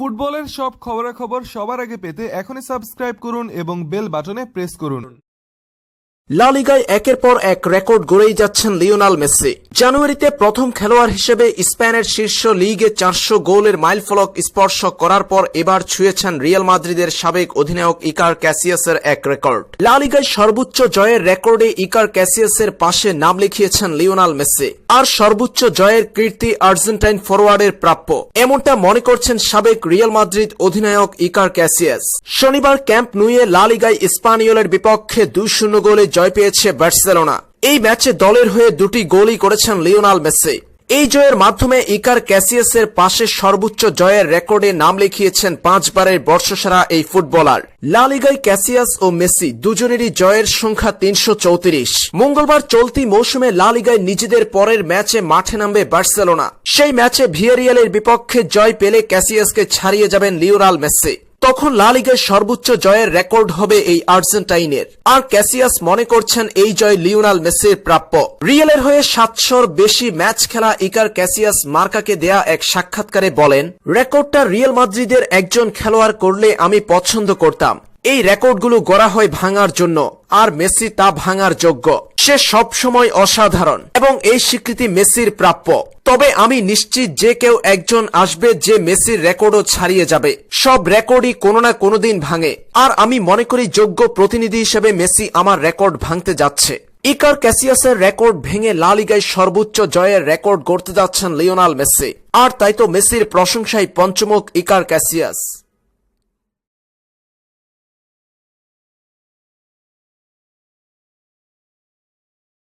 ফুটবলের সব খবরাখবর সবার আগে পেতে এখনই সাবস্ক্রাইব করুন এবং বেল বাটনে প্রেস করুন। লালিগায় একের পর এক রেকর্ড গড়েই যাচ্ছেন লিওনাল মেসি। জানুয়ারিতে প্রথম খেলোয়াড় হিসেবে স্পেনের শীর্ষ লিগে চারশো গোলের মাইলফলক স্পর্শ করার পর এবার ছুঁয়েছেন রিয়াল মাদ্রিদের সাবেক অধিনায়ক ইকার ক্যাসিয়াসের এক রেকর্ড। লা লিগায় সর্বোচ্চ জয়ের রেকর্ডে ইকার ক্যাসিয়াসের পাশে নাম লিখিয়েছেন লিওনাল মেসি। আর সর্বোচ্চ জয়ের কীর্তি আর্জেন্টাইন ফরওয়ার্ডের প্রাপ্য। এমনটা মনে করছেন সাবেক রিয়াল মাদ্রিদ অধিনায়ক ইকার ক্যাসিয়াস। শনিবার ক্যাম্প নুয়ে লা লিগায় স্পানিওলের বিপক্ষে দুই শূন্য গোলে জয় পেয়েছে বার্সেলোনা। এই ম্যাচে দলের হয়ে দুটি গোলই করেছেন লিওনাল মেসি। এই জয়ের মাধ্যমে ইকার ক্যাসিয়াসের পাশে সর্বোচ্চ জয়ের রেকর্ডে নাম লিখিয়েছেন পাঁচবারের বর্ষসেরা এই ফুটবলার। লা লিগায় ক্যাসিয়াস ও মেসি দুজনেরই জয়ের সংখ্যা তিনশো চৌত্রিশ। মঙ্গলবার চলতি মৌসুমে লা লিগায় নিজেদের পরের ম্যাচে মাঠে নামবে বার্সেলোনা। সেই ম্যাচে ভিয়ারিয়ালের বিপক্ষে জয় পেলে ক্যাসিয়াসকে ছাড়িয়ে যাবেন লিওনাল মেসি। তখন লালিগের সর্বোচ্চ জয়ের রেকর্ড হবে এই আর্জেন্টাইনের। আর ক্যাসিয়াস মনে করছেন এই জয় লিওনাল মেসির প্রাপ্য। রিয়েলের হয়ে সাতশোর বেশি ম্যাচ খেলা ইকার ক্যাসিয়াস মার্কাকে দেয়া এক সাক্ষাৎকারে বলেন, রেকর্ডটা রিয়েল মাদ্রিদের একজন খেলোয়াড় করলে আমি পছন্দ করতাম। এই রেকর্ডগুলো গড়া হয় ভাঙার জন্য, আর মেসি তা ভাঙার যোগ্য। সে সবসময় অসাধারণ, এবং এই স্বীকৃতি মেসির প্রাপ্য। তবে আমি নিশ্চিত যে কেউ একজন আসবে যে মেসির রেকর্ডও ছাড়িয়ে যাবে। সব রেকর্ডই কোনো না কোনোদিন ভাঙে, আর আমি মনে করি যোগ্য প্রতিনিধি হিসেবে মেসি আমার রেকর্ড ভাঙতে যাচ্ছে। ইকার ক্যাসিয়াসের রেকর্ড ভেঙে লা লিগায় সর্বোচ্চ জয়ের রেকর্ড গড়তে যাচ্ছেন লিওনাল মেসি, আর তাই তো মেসির প্রশংসায় পঞ্চমুখ ইকার ক্যাসিয়াস।